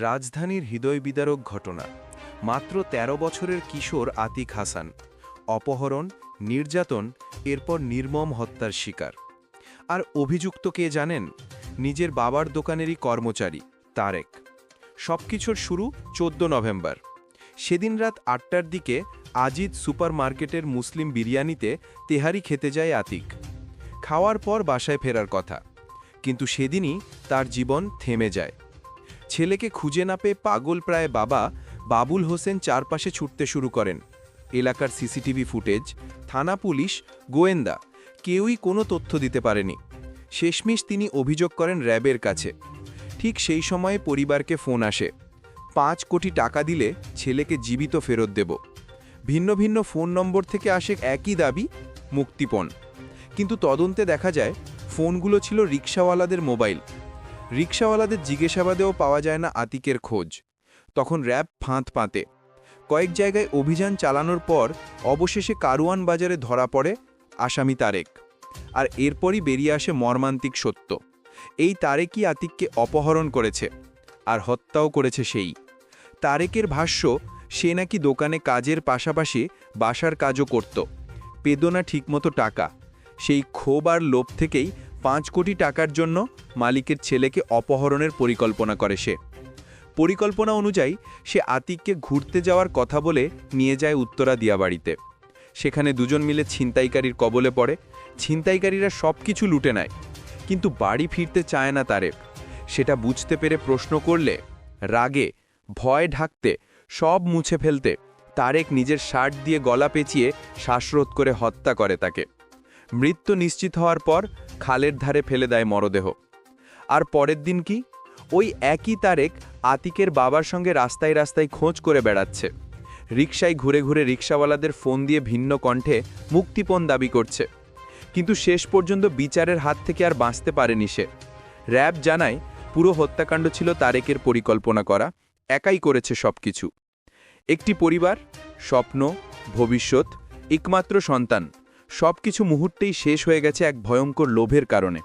রাজধানীর হৃদয়বিদারক ঘটনা। মাত্র ১৩ বছরের কিশোর আতিক হাসান। অপহরণ, নির্যাতন, এরপর নির্মম হত্যার শিকার। আর অভিযুক্ত কে জানেন? নিজের বাবার দোকানেরই কর্মচারী, তারেক। সবকিছুর শুরু চোদ্দ নভেম্বর। সেদিন রাত আটটার দিকে আজিদ সুপারমার্কেটের মুসলিম বিরিয়ানিতে তেহারি খেতে যায় আতিক। খাওয়ার পর বাসায় ফেরার কথা। কিন্তু সেদিনই তার জীবন থেমে যায়। ছেলেকে খুঁজে না পেয়ে পাগল প্রায় বাবা বাবুল হোসেন চারপাশে ছুটতে শুরু করেন। এলাকার সিসিটিভি ফুটেজ, থানা পুলিশ, গোয়েন্দা, কেউই কোনো তথ্য দিতে পারেনি। শেষমেশ তিনি অভিযোগ করেন র্যাবের কাছে। ঠিক সেই সময়ে পরিবারকে ফোন আসে। পাঁচ কোটি টাকা দিলে ছেলেকে জীবিত ফেরত দেব। ভিন্ন ভিন্ন ফোন নম্বর থেকে আসে একই দাবি, মুক্তিপণ। কিন্তু তদন্তে দেখা যায়, ফোনগুলো ছিল রিক্সাওয়ালাদের মোবাইল। রিক্সাওয়ালাদের জিজ্ঞাসাবাদেও পাওয়া যায় না আতিকের খোঁজ। তখন র্যাব ফাঁত পাতে। কয়েক জায়গায় অভিযান চালানোর পর অবশেষে কারওয়ান বাজারে ধরা পড়ে আসামি তারেক। আর এরপরই বেরিয়ে আসে মর্মান্তিক সত্য। এই তারেকই আতিককে অপহরণ করেছে, আর হত্যাও করেছে সেই। তারেকের ভাষ্য, সে নাকি দোকানে কাজের পাশাপাশি বাসার কাজও করত। পেদো না ঠিকমতো টাকা, সেই ক্ষোভ আর লোভ থেকেই পাঁচ কোটি টাকার জন্য মালিকের ছেলেকে অপহরণের পরিকল্পনা করে সে। পরিকল্পনা অনুযায়ী সে আতিককে ঘুরতে যাওয়ার কথা বলে নিয়ে যায় উত্তরা দিয়াবাড়িতে। সেখানে দুজন মিলে ছিনতাইকারীর কবলে পড়ে। ছিনতাইকারীরা সব কিছু লুটে নেয়, কিন্তু বাড়ি ফিরতে চায় না তারেক সেটা বুঝতে পেরে প্রশ্ন করলে, রাগে, ভয় ঢাকতে, সব মুছে ফেলতে, তারেক নিজের শার্ট দিয়ে গলা পেঁচিয়ে শ্বাসরোধ করে হত্যা করে তাকে। মৃত্যু নিশ্চিত হওয়ার পর খালের ধারে ফেলে দেয় মরদেহ। আর পরের দিন কি? ওই একই তারেক আতিকের বাবার সঙ্গে রাস্তায় রাস্তায় খোঁজ করে বেড়াচ্ছে। রিকশায় ঘুরে ঘুরে রিকশাওয়ালাদের ফোন দিয়ে ভিন্ন কণ্ঠে মুক্তিপণ দাবি করছে। কিন্তু শেষ পর্যন্ত বিচারের হাত থেকে আর বাঁচতে পারেনি সে। র্যাব জানায়, পুরো হত্যাকাণ্ড ছিল তারেকের পরিকল্পনা করা। একাই করেছে সবকিছু। একটি পরিবার, স্বপ্ন, ভবিষ্যৎ, একমাত্র সন্তান। সবকিছু মুহূর্তেই শেষ হয়ে গেছে এক ভয়ঙ্কর লোভের কারণে।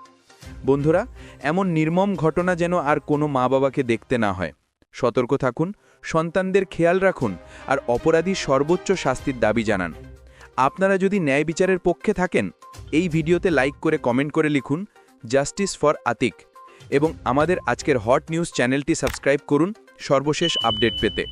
বন্ধুরা, এমন নির্মম ঘটনা যেন আর কোনো মা বাবাকে দেখতে না হয়। সতর্ক থাকুন, সন্তানদের খেয়াল রাখুন আর অপরাধী সর্বোচ্চ শাস্তির দাবি জানান। আপনারা যদি ন্যায় বিচারের পক্ষে থাকেন, এই ভিডিওতে লাইক করে কমেন্ট করে লিখুন, জাস্টিস ফর আতিক এবং আমাদের আজকের হট নিউজ চ্যানেলটি সাবস্ক্রাইব করুন সর্বশেষ আপডেট পেতে।